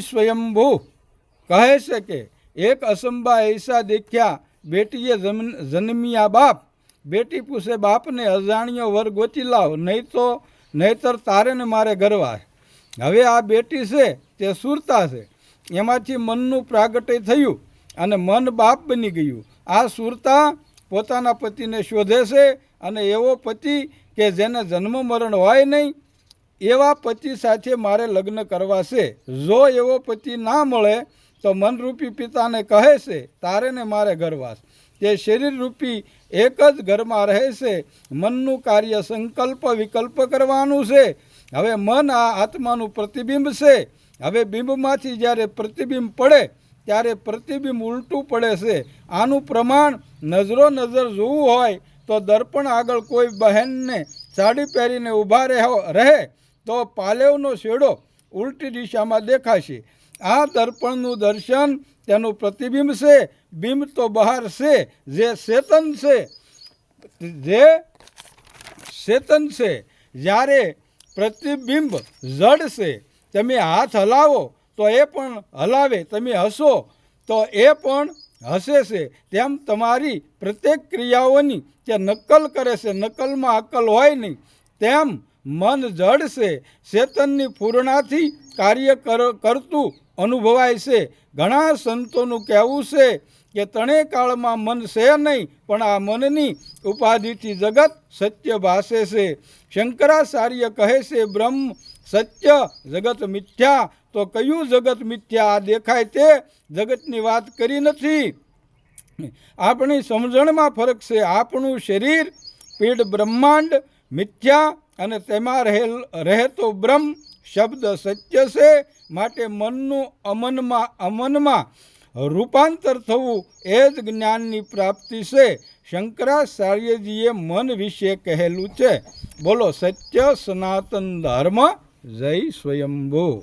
સ્વયંભૂ. કહે છે કે, એક અસંબા એસા દેખ્યા, બેટીએ જન્મ્યા બાપ. બેટી પૂછે, બાપને અજાણ્યો વર ગોતી લાવ, નહીં તો, નહીતર તારે ને મારે ગરવા. હવે આ બેટી છે, તે સુરતા છે. એમાંથી મનનું પ્રાગટ્ય થયું અને મન બાપ બની ગયું. આ સુરતા પોતાના પતિને શોધે છે અને એવો પતિ કે જેને જન્મ મરણ હોય નહીં એવા પતિ સાથે મારે લગ્ન કરવા છે. જો એવો પતિ ના મળે, તો મનરૂપી પિતાને કહે છે, તારે ને મારે ગરવાસ તે શરીરરૂપી એક જ ઘરમાં રહે છે. મનનું કાર્ય સંકલ્પ વિકલ્પ કરવાનું છે. હવે મન આ આત્માનું પ્રતિબિંબ છે. હવે બિંબમાંથી જ્યારે પ્રતિબિંબ પડે, ત્યારે પ્રતિબિંબ ઉલટું પડે છે. આનું પ્રમાણ નજરો નજર જોવું હોય, તો દર્પણ આગળ કોઈ બહેનને સાડી પહેરીને ઊભા રહે. તો પાલેવનો શેડો ઉલટી દિશામાં દેખાશે. આ દર્પણનું દર્શન તેનું પ્રતિબિંબ છે. બિંબ તો બહાર છે. જે ચેતન છે. જે ચેતન છે. જ્યારે પ્રતિબિંબ જડ છે, તમે હાથ હલાવો, તો એ પણ હલાવે. તમે હસો, તો એ પણ હસે છે. તેમ તમારી પ્રત્યેક ક્રિયાઓની તે નકલ કરે છે, નકલમાં અકલ હોય નહીં, તેમ મન જડશે ચેતનની પૂર્ણાથી કાર્ય કર- કરતું અનુભવાય છે. ઘણા સંતોનું કહેવું છે કે ત્રણેય કાળમાં મન છે નહીં, પણ આ મનની ઉપાધિથી જગત સત્ય ભાસે છે. શંકરાચાર્ય કહે છે, બ્રહ્મ, સત્ય, જગત મિથ્યા. તો કયું જગત મિથ્યા? આ દેખાય તે જગતની વાત કરી નથી. આપણી સમજણમાં ફરક છે, આપણું શરીર પીડ બ્રહ્માંડ, મિથ્યા અને તેમાં રહેલ, રહેતો બ્રહ્મ શબ્દ સત્ય છે, માટે મનનું અમનમાં અમનમાં રૂપાંતર થવું એ જ જ્ઞાનની પ્રાપ્તિ છે. શંકરાચાર્યજીએ મન વિશે કહેલું છે. બોલો, સત્ય સનાતન ધર્મ, જય સ્વયંભૂ.